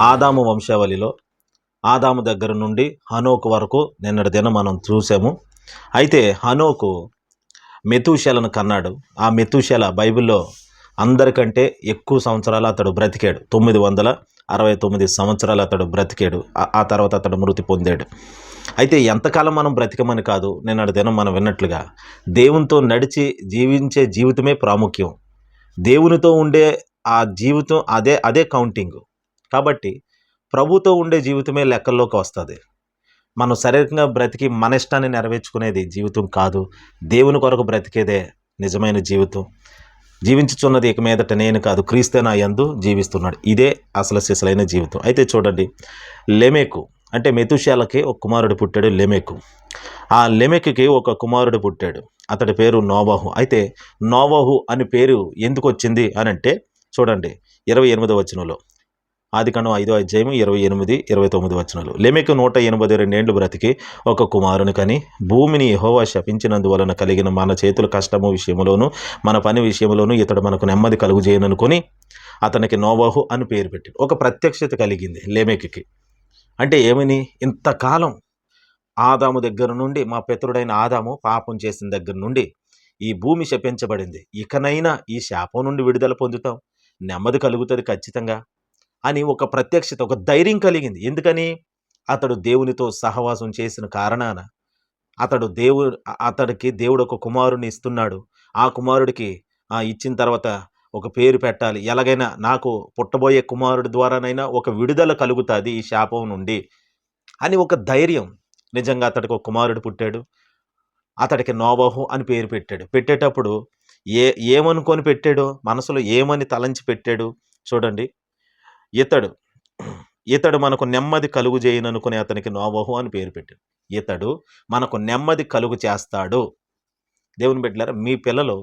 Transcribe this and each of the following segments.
ఆదాము వంశావళిలో ఆదాము దగ్గర నుండి హనోకు వరకు నిన్నటి దినం మనం చూసాము. అయితే హనోకు మెతూషలను కన్నాడు. ఆ మెతూషల బైబిల్లో అందరికంటే ఎక్కువ సంవత్సరాలు అతడు బ్రతికాడు. తొమ్మిది వందల అరవై తొమ్మిది సంవత్సరాలు అతడు బ్రతికాడు. ఆ- ఆ తర్వాత అతడు మృతి పొందాడు. అయితే ఎంతకాలం మనం బ్రతికమని కాదు నిన్నటి దినం మనం విన్నట్లుగా దేవునితో నడిచి జీవించే జీవితమే ప్రాముఖ్యం. దేవునితో ఉండే ఆ జీవితం అదే అదే కౌంటింగ్ కాబట్టి ప్రభుతో ఉండే జీవితమే లెక్కల్లోకి వస్తుంది. మనం శారీరకంగా బ్రతికి మన ఇష్టాన్ని నెరవేర్చుకునేది జీవితం కాదు. దేవుని కొరకు బ్రతికేదే నిజమైన జీవితం. జీవించుచున్నది ఇక మీదట నేను కాదు క్రీస్తే నా యందు జీవిస్తున్నాడు. ఇదే అసలు సిసలైన జీవితం. అయితే చూడండి లెమెకు అంటే మెతుషాలకి ఒక కుమారుడు పుట్టాడు లెమెకు. ఆ లెమెక్కి ఒక కుమారుడు పుట్టాడు. అతడి పేరు నోవాహు. అయితే నోవాహు అని పేరు ఎందుకు వచ్చింది అని అంటే చూడండి ఇరవై ఎనిమిదో వచనంలో. ఆదికాండం ఐదో అధ్యాయం ఇరవై ఎనిమిది ఇరవై తొమ్మిది వచనాలు. లెమెకు నూట ఎనభై రెండేళ్ళు బ్రతికి ఒక కుమారుని కని భూమిని యెహోవా శపించినందువలన కలిగిన మన చేతుల కష్టము విషయంలోను మన పని విషయంలోను ఇతడు మనకు నెమ్మది కలుగు చేయననుకొని అతనికి నోవాహు అని పేరు పెట్టాడు. ఒక ప్రత్యక్షత కలిగింది లేమెకి అంటే ఏమని? ఇంతకాలం ఆదాము దగ్గర నుండి మా పితరుడైన ఆదాము పాపం చేసిన దగ్గర నుండి ఈ భూమి శపించబడింది. ఇకనైనా ఈ శాపం నుండి విడుదల పొందుతాం. నెమ్మది కలుగుతుంది ఖచ్చితంగా. అని ఒక ప్రత్యక్షత ఒక ధైర్యం కలిగింది. ఎందుకని? అతడు దేవునితో సహవాసం చేసిన కారణాన అతడు దేవు అతడికి దేవుడు ఒక కుమారుని ఇస్తున్నాడు. ఆ కుమారుడికి ఇచ్చిన తర్వాత ఒక పేరు పెట్టాలి. ఎలాగైనా నాకు పుట్టబోయే కుమారుడి ద్వారానైనా ఒక విడుదల కలుగుతుంది ఈ శాపం నుండి అని ఒక ధైర్యం. నిజంగా అతడికి ఒక కుమారుడు పుట్టాడు. అతడికి నోబహు అని పేరు పెట్టాడు. పెట్టేటప్పుడు ఏ ఏమనుకొని పెట్టాడో? మనసులో ఏమని తలంచి పెట్టాడు? చూడండి. ఇతడు ఇతడు మనకు నెమ్మది కలుగు చేయననుకునే అతనికి నోబహు అని పేరు పెట్టాడు. ఇతడు మనకు నెమ్మది కలుగు చేస్తాడు. దేవుని బిడ్డలారా మీ పిల్లలు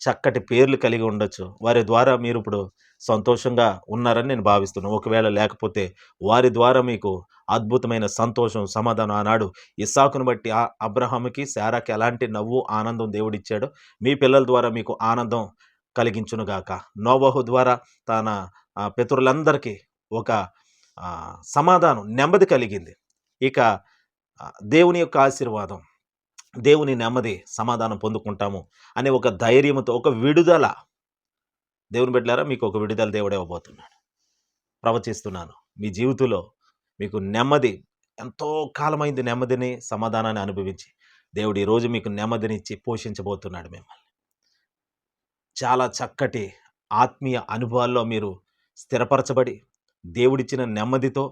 చక్కటి పేర్లు కలిగి ఉండొచ్చు. వారి ద్వారా మీరు ఇప్పుడు సంతోషంగా ఉన్నారని నేను భావిస్తున్నాను. ఒకవేళ లేకపోతే వారి ద్వారా మీకు అద్భుతమైన సంతోషం సమాధానం ఆనాడు ఇస్సాకును బట్టి ఆ అబ్రహాముకి శారాకి ఎలాంటి నవ్వు ఆనందం దేవుడిచ్చాడో మీ పిల్లల ద్వారా మీకు ఆనందం కలిగించునుగాక. నోవహు ద్వారా తన పితరులందరికీ ఒక సమాధానం నెమ్మది కలిగింది. ఇక దేవుని యొక్క ఆశీర్వాదం దేవుని నెమ్మది సమాధానం పొందుకుంటాము అనే ఒక ధైర్యంతో ఒక విడుదల. దేవుని బిడ్డలారా మీకు ఒక విడుదల దేవుడే ఇవ్వబోతున్నాడు. ప్రవచిస్తున్నాను. మీ జీవితంలో మీకు నెమ్మది ఎంతో కాలమైంది నెమ్మదిని సమాధానాన్ని అనుభవించి దేవుడు ఈరోజు మీకు నెమ్మదినిచ్చి పోషించబోతున్నాడు మిమ్మల్ని. చాలా చక్కటి ఆత్మీయ అనుభవాల్లో మీరు స్థిరపరచబడి దేవుడిచ్చిన నెమ్మదితో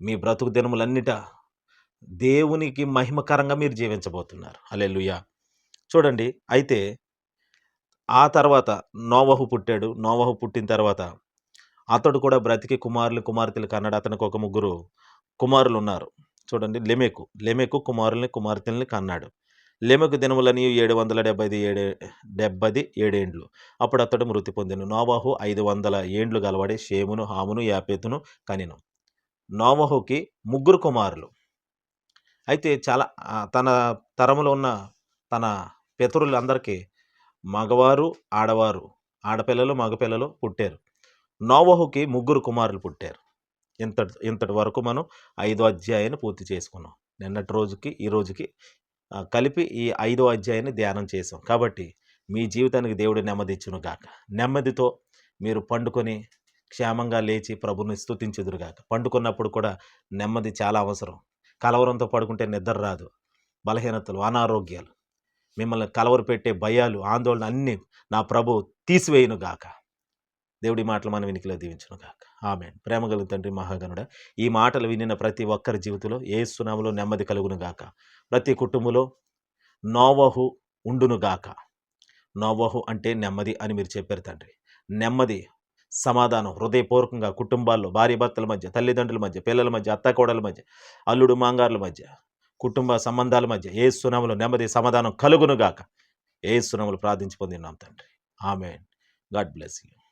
మీ బ్రతుకు దినములన్నిట దేవునికి మహిమకరంగా మీరు జీవించబోతున్నారు. అలెలుయ చూడండి అయితే ఆ తర్వాత నోవహు పుట్టాడు. నోవహు పుట్టిన తర్వాత అతడు కూడా బ్రతికి కుమారులు కుమార్తెలు కన్నాడు. అతనికి ఒక ముగ్గురు కుమారులు ఉన్నారు చూడండి లెమెకు. లెమెకు కుమారుల్ని కుమార్తెల్ని కన్నాడు. లెమెకు దినములని ఏడు వందల డెబ్బైది ఏడే డెబ్బది ఏడేండ్లు. అప్పుడు అతడు మృతి పొందిను. నోవాహు ఐదు వందల ఏండ్లు గలవాడే షేమును హామును యాపేతును కనిను. నోవహుకి ముగ్గురు కుమారులు. అయితే చాలా తన తరములో ఉన్న తన పితరులందరికీ మగవారు ఆడవారు ఆడపిల్లలు మగపిల్లలు పుట్టారు. నోవహుకి ముగ్గురు కుమారులు పుట్టారు. ఇంత ఇంతటి వరకు మనం ఐదో అధ్యాయాన్ని పూర్తి చేసుకున్నాం. నిన్నటి రోజుకి ఈ రోజుకి కలిపి ఈ ఐదో అధ్యాయాన్ని ధ్యానం చేసాం కాబట్టి మీ జీవితానికి దేవుడు నెమ్మది ఇచ్చును గాక. నెమ్మదితో మీరు పండుకొని క్షేమంగా లేచి ప్రభుని స్థుతించుదురుగాక పండుకున్నప్పుడు కూడా నెమ్మది చాలా అవసరం. కలవరంతో పడుకుంటే నిద్ర రాదు. బలహీనతలు అనారోగ్యాలు మిమ్మల్ని కలవర పెట్టే భయాలు ఆందోళన అన్నీ నా ప్రభు తీసివేయును గాక దేవుడి మాటలు మన వినికిలో దీవించను కాక ఆమె ప్రేమ గల తండ్రి మహాగనుడ ఈ మాటలు వినిన ప్రతి ఒక్కరి జీవితంలో ఏ సునాములో నెమ్మది కలుగును గాక ప్రతి కుటుంబంలో నోవహు ఉండును గాక నోవహు అంటే నెమ్మది అని మీరు చెప్పారు తండ్రి. నెమ్మది సమాధానం హృదయపూర్వకంగా కుటుంబాల్లో భార్య భర్తల మధ్య తల్లిదండ్రుల మధ్య పిల్లల మధ్య అత్తకోడల మధ్య అల్లుడు మాంగారుల మధ్య కుటుంబ సంబంధాల మధ్య ఏ సునములు నెమ్మది సమాధానం కలుగును గాక ఏ సునములు ప్రార్థించి పొందినాం తండ్రి. ఆమె గాడ్ బ్లెస్ యూ.